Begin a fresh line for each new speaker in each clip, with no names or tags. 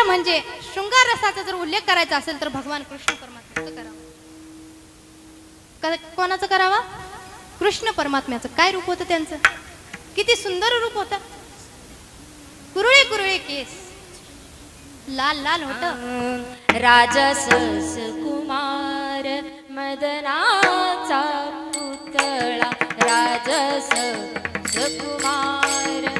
शृंगार म्हणजे शृंगार रसाचा जर उल्लेख करायचा असेल तर भगवान कृष्ण परमात्म्याचं करावा. कोणाचं करावा? कृष्ण परमात्म्याचं. काय रूप होतं त्यांचं? किती सुंदर रूप होतं. कुरळे कुरळे केस. लाल लाल होत.
राजस कुमार मदनाचा पुतळा. राजस कुमार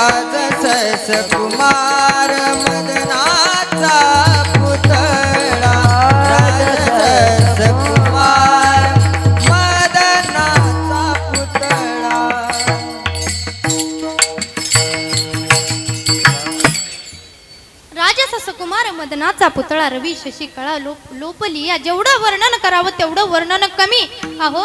हे कुमार मदनाचा पुतळा. कुमार मदनाचा पुतळा. कुमार मदनाचा पुतळा
रवी शशिकळा लोप लोपली या जेवढं वर्णन करावं तेवढं वर्णन कमी. अहो